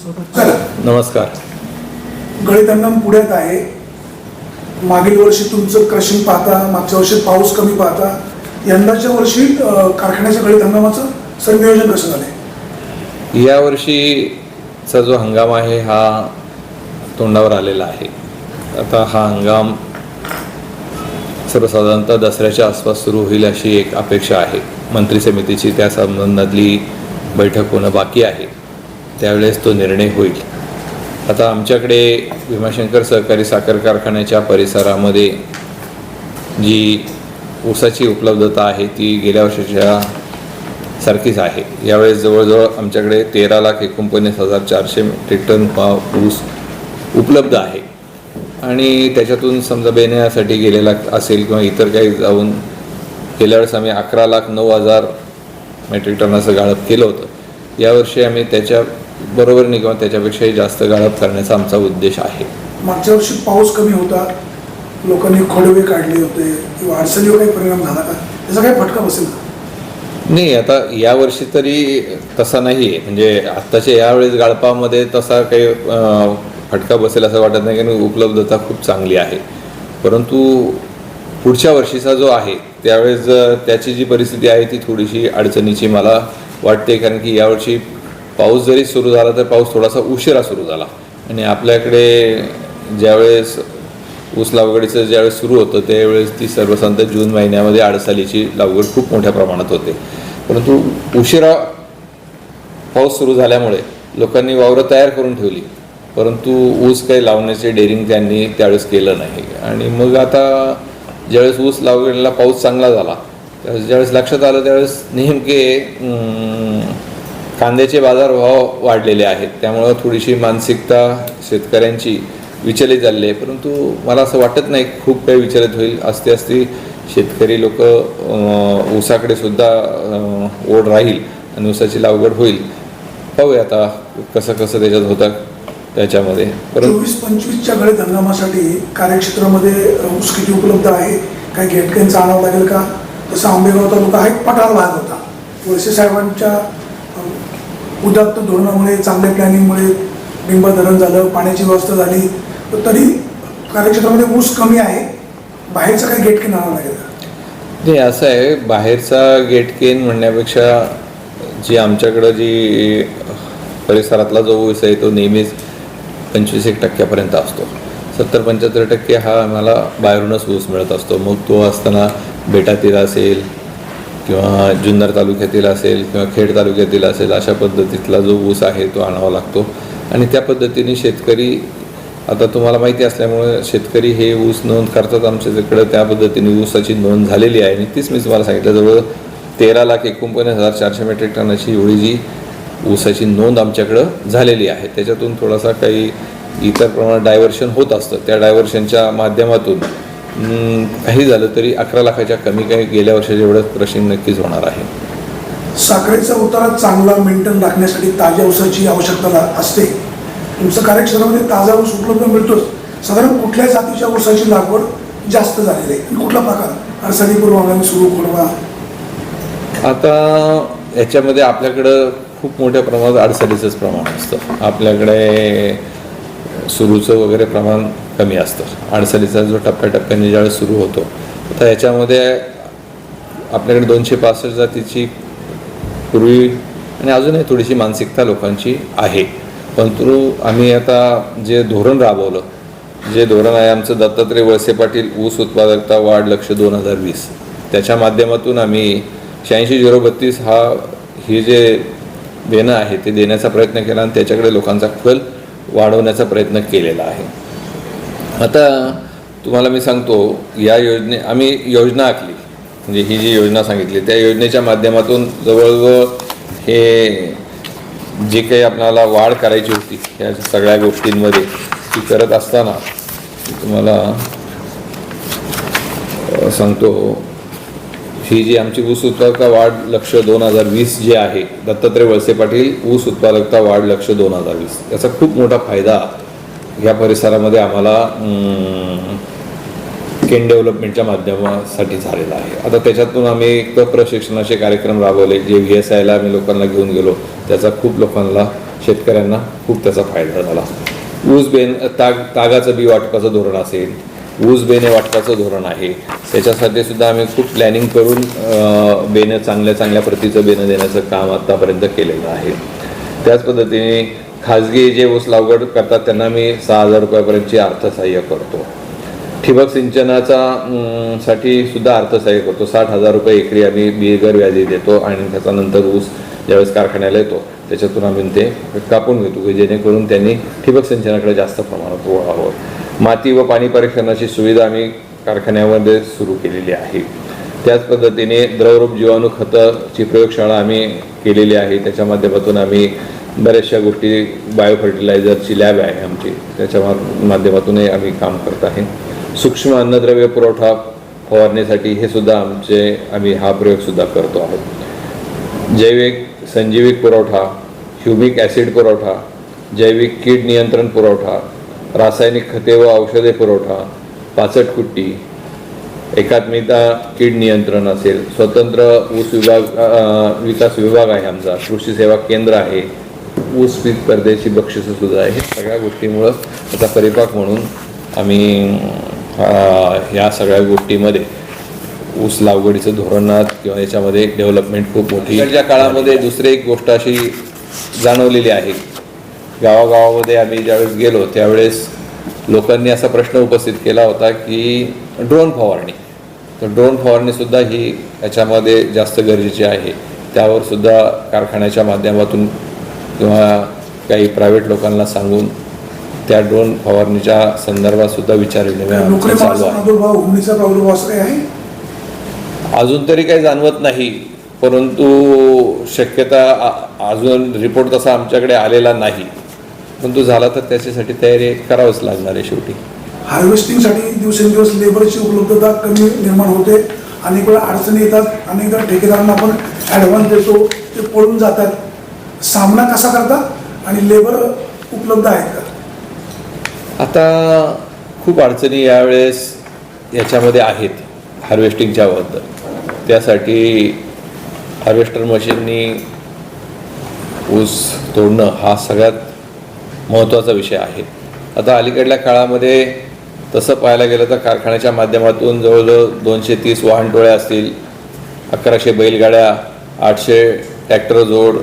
चला. नमस्कार. गळीत हंगाम पुढ्यात आहे. मागील वर्षी तुमचं क्रशिंग पाहता मागच्या वर्षी पाऊस कमी पाहता यंदाच्या वर्षी कारखान्याच्या गळीत हंगामाचं संनियोजन कसं झालंय? यावर्षीचा जो हंगाम आहे हा तोंडावर आलेला आहे. आता हा हंगाम सर्वसाधारणतः दसऱ्याच्या आसपास सुरू होईल अशी एक अपेक्षा आहे. मंत्री समितीची त्या संबंधातली बैठक होणं बाकी आहे. त्यावेळेस तो निर्णय होईल. आता आमच्याकडे भीमाशंकर सहकारी साखर कारखान्याच्या परिसरामध्ये जी ऊसाची उपलब्धता आहे ती गेल्या वर्षाच्या सारखीच आहे. यावेळेस जवळजवळ आमच्याकडे तेरा लाख एकोणपन्नास हजार चारशे मेट्रिक टन हा ऊस उपलब्ध आहे. आणि त्याच्यातून समजा बेण्यासाठी गेलेला असेल किंवा इतर काही जाऊन गेल्या वेळेस आम्ही अकरा लाख नऊ हजार मेट्रिक टनाचं गाळप केलं होतं. यावर्षी आम्ही त्याच्या बरोबरीने किंवा त्याच्यापेक्षाही जास्त गाळप करण्याचा आमचा उद्देश आहे. मागच्या वर्षी पाऊस कमी होता. लोकांनी खोडवे काढले होते. किंवा अडचणीवर काही परिणाम झाला का? त्याचा काही फटका बसेल का? नाही आता यावर्षी तरी तसा नाही आहे. म्हणजे आत्ताच्या यावेळेस गाळपामध्ये तसा काही अं, फटका बसेल असं वाटत नाही कारण उपलब्धता खूप चांगली आहे. परंतु पुढच्या वर्षीचा जो आहे त्यावेळेस अं, त्याची जी परिस्थिती आहे ती थोडीशी अडचणीची मला वाटते. कारण की यावर्षी पाऊस जरी सुरू झाला तर पाऊस थोडासा उशिरा सुरू झाला. आणि आपल्याकडे ज्यावेळेस ऊस लागवडीचं ज्यावेळेस सुरू होतं त्यावेळेस ती सर्वसंत जून महिन्यामध्ये आडसालीची लागवड खूप मोठ्या प्रमाणात होते. परंतु उशिरा पाऊस सुरू झाल्यामुळे लोकांनी वावरं तयार करून ठेवली. परंतु ऊस काही लावण्याचे डेअरिंग त्यांनी त्यावेळेस केलं नाही. आणि मग आता ज्यावेळेस ऊस लागवडीला पाऊस चांगला झाला त्यावेळेस ज्यावेळेस लक्षात आलं त्यावेळेस नेमके कांद्याचे बाजारभाव वाढलेले आहेत. त्यामुळं थोडीशी मानसिकता शेतकऱ्यांची विचलित झालेली आहे. परंतु मला असं वाटत नाही खूप काही विचलित होईल. असते असते शेतकरी लोक ऊसाकडे सुद्धा ओढ राहील आणि ऊसाची लागवड होईल. पाहूया आता कसं कसं त्याच्यात होतं त्याच्यामध्ये. चोवीस पंचवीसच्या गळीत हंगामासाठी कार्यक्षेत्रामध्ये ऊस किती उपलब्ध आहे? काही घेटक्यांचं आणावं लागेल का? तसं आंबेगाव तालुका हा एक पठार भाग होता. वळसे साहेबांच्या उदात्त धोरणामुळे चांगल्या प्लॅनिंगमुळे बिंब धरण झालं पाण्याची व्यवस्था झाली. तर तरी कार्यक्षेत्रामध्ये ऊस कमी आहे. बाहेरचं काही गेटकेन आणावं लागेल नाही असं आहे. बाहेरचा गेट केन म्हणण्यापेक्षा जी आमच्याकडं जी परिसरातला जो ऊस आहे तो नेहमीच पंचवीस एक टक्क्यापर्यंत असतो. सत्तर पंच्याहत्तर टक्के हा आम्हाला बाहेरूनच ऊस मिळत असतो. मग तो असताना बेटातील असेल किंवा जुन्नर तालुक्यातील असेल किंवा खेड तालुक्यातील असेल अशा पद्धतीतला जो ऊस आहे तो आणावा लागतो. आणि त्या पद्धतीने शेतकरी आता तुम्हाला माहिती असल्यामुळे शेतकरी हे ऊस नोंद करतात आमच्याकडं त्या पद्धतीने ऊसाची नोंद झालेली आहे. आणि तीच मी तुम्हाला सांगितलं जवळ तेरा लाख एकोणपन्नास हजार चारशे मेट्रिक टनाची एवढी जी ऊसाची नोंद आमच्याकडं झालेली आहे. त्याच्यातून थोडासा काही इतर प्रमाणात डायव्हर्शन होत असतं. त्या डायव्हर्शनच्या माध्यमातून काही झालं तरी अकरा लाखाच्या कमी काही गेल्या वर्षाच्या एवढं क्रशिंग नक्कीच होणार आहे. साखरेचा उतारा चांगला मेंटेन राखण्यासाठी ताज्या ऊसाची आवश्यकता असते. तुमचं कार्यक्षेत्रामध्ये ताजा ऊस उपलब्ध मिळतोच. साधारण कुठल्या जातीच्या ऊसाची लागवड जास्त झालेली आहे? कुठला प्रकार? पूर्व सुरू खोडवा आता याच्यामध्ये आपल्याकडं खूप मोठ्या प्रमाणात अडचणीचंच प्रमाण असतं. आपल्याकडे सुरूचं वगैरे प्रमाण कमी असतं. अडचणीचा जो टप्प्याटप्प्याने ज्यावेळेस सुरू होतो तर याच्यामध्ये आपल्याकडे दोनशे पासष्ट जातीची पूर्वी आणि अजूनही थोडीशी मानसिकता लोकांची आहे. परंतु आम्ही आता जे धोरण राबवलं जे धोरण आहे आमचं दत्तात्रय वळसे पाटील ऊस उत्पादकता वाढ लक्ष दोन हजार वीस. त्याच्या माध्यमातून आम्ही शहाऐंशी झिरो बत्तीस हा हे जे देणं आहे ते देण्याचा प्रयत्न केला आणि त्याच्याकडे लोकांचा कल वाढवण्याचा प्रयत्न केलेला आहे. आता तुम्हाला मी सांगतो या योजने आम्ही योजना आखली. म्हणजे ही जी योजना सांगितली त्या योजनेच्या माध्यमातून जवळजवळ हे जे काही आपल्याला वाढ करायची होती या सगळ्या गोष्टींमध्ये ती करत असताना तुम्हाला सांगतो ही जी आमची ऊस उत्पादकता वाढ लक्ष दोन हजार वीस जे आहे दत्तात्रय वळसे पाटील ऊस उत्पादकता वाढ लक्ष दोन हजार वीस. याचा खूप मोठा फायदा या परिसरामध्ये आम्हाला केन डेव्हलपमेंटच्या माध्यमासाठी झालेला आहे. आता त्याच्यातून आम्ही एक प्रशिक्षणाचे कार्यक्रम राबवले जे व्ही एस आयला आम्ही लोकांना घेऊन गेलो त्याचा खूप लोकांना शेतकऱ्यांना खूप त्याचा फायदा झाला. ऊस बेन ताग तागाचं बी वाटपाचं धोरण असेल ऊस बेने वाटपाचं धोरण आहे. त्याच्यासाठी सुद्धा आम्ही खूप प्लॅनिंग करून बेनं चांगल्या चांगल्या प्रतीचं बेनं देण्याचं काम आत्तापर्यंत केलेलं आहे. त्याच पद्धतीने खाजगी जे ऊस लागवड करतात त्यांना मी सहा हजार रुपयापर्यंतची अर्थसहाय्य करतो. ठिबक सिंचनाचा साठी सुद्धा अर्थसहाय्य करतो. साठ हजार रुपये एकरी आम्ही बिगर व्याजी देतो आणि त्याच्यानंतर ऊस ज्यावेळेस कारखान्याला येतो त्याच्यातून आम्ही ते कापून घेतो की जेणेकरून त्यांनी ठिबक सिंचनाकडे जास्त प्रमाणात वळावं. माती व पाणी परीक्षणाची सुविधा आम्ही कारखान्यामध्ये सुरू केलेली आहे. त्याच पद्धतीने द्रवरूप जीवाणू खताची प्रयोगशाळा आम्ही केलेली आहे. त्याच्या माध्यमातून आम्ही बऱ्याचशा गोष्टी बायो फर्टिलायझरची लॅब आहे आमची. त्याच्या मा- माध्यमातूनही आम्ही काम करत आहे. सूक्ष्म अन्नद्रव्य पुरवठा फवारणीसाठी हे सुद्धा आमचे आम्ही हा प्रयोगसुद्धा करतो आहोत. जैविक संजीविक पुरवठा ह्युमिक ॲसिड पुरवठा जैविक कीड नियंत्रण पुरवठा रासायनिक खते व औषधे पुरवठा पाचटकुट्टी एकात्मिता कीड नियंत्रण असेल. स्वतंत्र ऊस विभाग विकास विभाग आहे आमचा. कृषी सेवा केंद्र आहे. ऊस पीक स्पर्धेची बक्षिसं सुद्धा आहे. सगळ्या गोष्टीमुळं त्याचा परिपाक म्हणून आम्ही ह्या सगळ्या गोष्टीमध्ये ऊस लागवडीचं धोरणात किंवा याच्यामध्ये डेव्हलपमेंट खूप मोठी ज्या काळामध्ये दुसरी एक गोष्ट अशी जाणवलेली आहे. गावागावामध्ये आम्ही ज्यावेळेस गेलो त्यावेळेस लोकांनी असा प्रश्न उपस्थित केला होता की ड्रोन फवारणी. तर ड्रोन फवारणीसुद्धा ही याच्यामध्ये जास्त गरजेची आहे. त्यावर सुद्धा कारखान्याच्या माध्यमातून किंवा काही प्रायव्हेट लोकांना सांगून त्या ड्रोन फवारणीच्या संदर्भात सुद्धा विचार चालू आहे. अजून तरी काही जाणवत नाही परंतु शक्यता अजून रिपोर्ट तसा आमच्याकडे आलेला नाही. परंतु झाला तर त्याच्यासाठी तयारी करावंच लागणार आहे शेवटी. हार्वेस्टिंगसाठी दिवसेंदिवस लेबरची उपलब्धता कमी निर्माण होते. अनेक वेळा अडचणी येतात. अनेकदा ठेकेदारांना आपण ॲडव्हान्स देतो. ते पळून जातात. सामना कसा करतात? आणि लेबर उपलब्ध आहेत का? आता खूप अडचणी यावेळेस याच्यामध्ये आहेत. हार्वेस्टिंगच्या बद्दल त्यासाठी हार्वेस्टर मशीननी ऊस तोडणं हा सगळ्यात महत्त्वाचा विषय आहे. आता अलीकडल्या काळामध्ये तसं पाहायला गेलं तर कारखान्याच्या माध्यमातून जवळजवळ दोनशे तीस वाहनटोळ्या असतील अकराशे बैलगाड्या आठशे ट्रॅक्टर जोड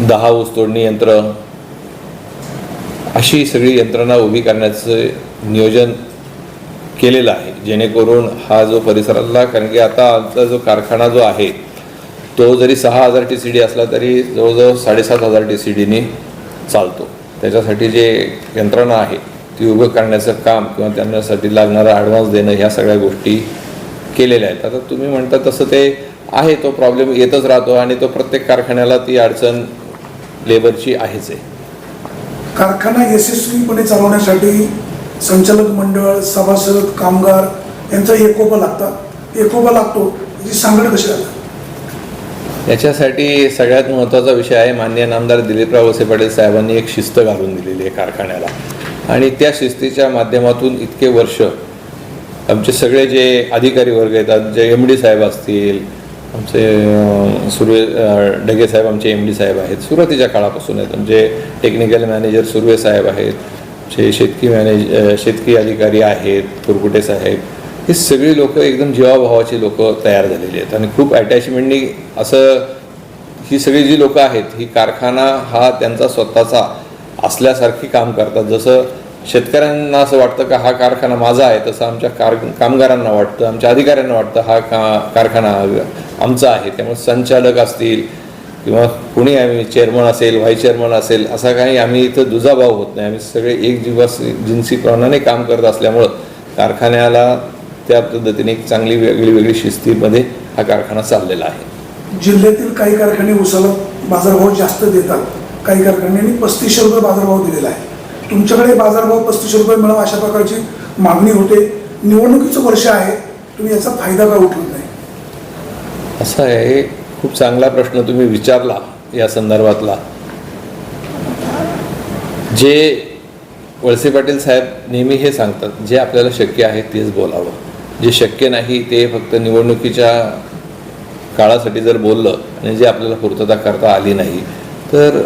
दहा ऊस तोडणी यंत्र अशी सगळी यंत्रणा उभी करण्याचं नियोजन केलेलं आहे. जेणेकरून हा जो परिसरातला कारण की आता आमचा जो कारखाना जो आहे तो जरी सहा हजार टी सी डी असला तरी जवळजवळ साडेसात हजार टी सी डीनी चालतो. त्याच्यासाठी जे यंत्रणा आहे ती उभं करण्याचं काम किंवा त्यांच्यासाठी लागणारा ॲडव्हान्स देणं ह्या सगळ्या गोष्टी केलेल्या आहेत. आता तुम्ही म्हणता तसं ते आहे तो प्रॉब्लेम येतच राहतो आणि तो प्रत्येक कारखान्याला ती अडचण लेबरची आहेच आहे. कारखाना यशस्वीपणे चालवण्यासाठी संचालक मंडळ सभासद कामगार यांचा एकोपा लागतात. एकोपा लागतो ही सांगड कशी लागतात याच्यासाठी सगळ्यात महत्त्वाचा विषय आहे मान्य नामदार दिलीपराव वसे पाटील साहेबांनी एक शिस्त घालून दिलेली आहे कारखान्याला. आणि त्या शिस्तीच्या माध्यमातून इतके वर्ष आमचे सगळे जे अधिकारी वर्ग येतात जे एम डी साहेब असतील आमचे सुर्वे ढगे साहेब आमचे एम डी साहेब आहेत सुरुवातीच्या काळापासून आहेत. आमचे टेक्निकल मॅनेजर सुर्वे साहेब आहेत जे शेतकी मॅनेज शेतकी अधिकारी आहेत कुरकुटे साहेब ही सगळी लोक एकदम जीवाभावाची लोक तयार झालेली आहेत. आणि खूप अटॅचमेंटनी असं ही सगळी जी लोक आहेत ही कारखाना हा त्यांचा स्वतःचा असल्यासारखी काम करतात. जसं शेतकऱ्यांना असं वाटतं का हा कारखाना माझा आहे तसं आमच्या कार कामगारांना वाटतं आमच्या अधिकाऱ्यांना वाटतं हा का कारखाना आमचा आहे. त्यामुळे संचालक असतील किंवा कुणी आम्ही चेअरमन असेल व्हाईस चेअरमन असेल असा काही आम्ही इथं दुजाभाव होत नाही. आम्ही सगळे एक दिवस जिन्सीप्रमाणे काम करत असल्यामुळं कारखान्याला त्या पद्धतीने एक चांगली वेगळी वेगळी शिस्तीमध्ये हा कारखाना चाललेला आहे. जिल्ह्यातील काही कारखाने उसाला बाजारभाव जास्त देतात. काही कारखान्यांनी पस्तीसशे रुपये बाजारभाव दिलेला आहे. तुमच्याकडे बाजारभाव पस्तीसशे रुपये मिळावा अशा प्रकारची मागणी होते. निवडणुकीचं वर्ष आहे. तुम्ही याचा फायदा का उठवत नाही? असा आहे. खूप चांगला प्रश्न तुम्ही विचारला या संदर्भातला. जे वळसे पाटील साहेब नेहमी हे सांगतात जे आपल्याला शक्य आहे तेच बोलावं. जे शक्य नाही ते फक्त निवडणुकीच्या काळासाठी जर बोललं आणि जे आपल्याला पूर्तता करता आली नाही तर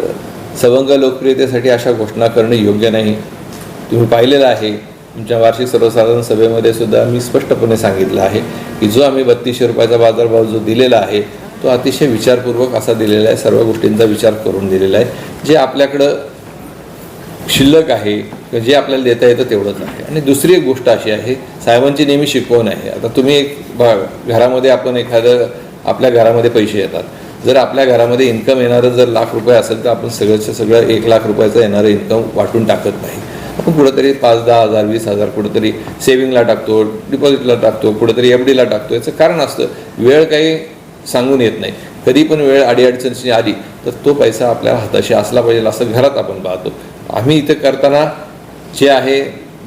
सवंग लोकप्रियतेसाठी अशा घोषणा करणे योग्य नाही. तुम्ही पाहिलेलं आहे तुमच्या वार्षिक सर्वसाधारण सभेमध्ये सुद्धा मी स्पष्टपणे सांगितलं आहे की जो आम्ही बत्तीसशे रुपयाचा बाजारभाव जो दिलेला आहे तो अतिशय विचारपूर्वक असा दिलेला आहे सर्व गोष्टींचा विचार करून दिलेला आहे जे आपल्याकडं शिल्लक आहे जे आपल्याला देता येतं तेवढंच आहे. आणि दुसरी एक गोष्ट अशी आहे साहेबांची नेहमी शिकवण आहे. आता तुम्ही एक घरामध्ये आपण एखादं आपल्या घरामध्ये पैसे येतात. जर आपल्या घरामध्ये इन्कम येणारं जर लाख रुपये असेल तर आपण सगळंचं सगळं एक लाख रुपयाचं येणारं इन्कम वाटून टाकत नाही. आपण कुठंतरी पाच दहा हजार वीस हजार कुठंतरी सेविंगला टाकतो डिपॉझिटला टाकतो कुठंतरी एफ डीला टाकतो. याचं कारण असतं वेळ काही सांगून येत नाही. कधी पण वेळ अडीअडचणची आली तर तो पैसा आपल्या हाताशी असला पाहिजे असं घरात आपण पाहतो. आम्ही इथं करताना जे आहे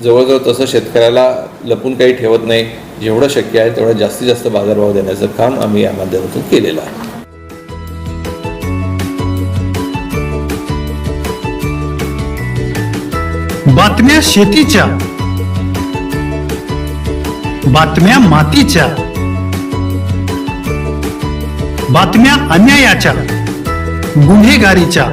जवळजवळ तसं शेतकऱ्याला लपून काही ठेवत नाही. जेवढं शक्य आहे तेवढं जास्तीत जास्त बाजारभाव देण्याचं काम आम्ही या माध्यमातून केलेलं आहे. बातम्या शेतीच्या बातम्या मातीच्या बातम्या अन्यायाच्या गुन्हेगारीच्या.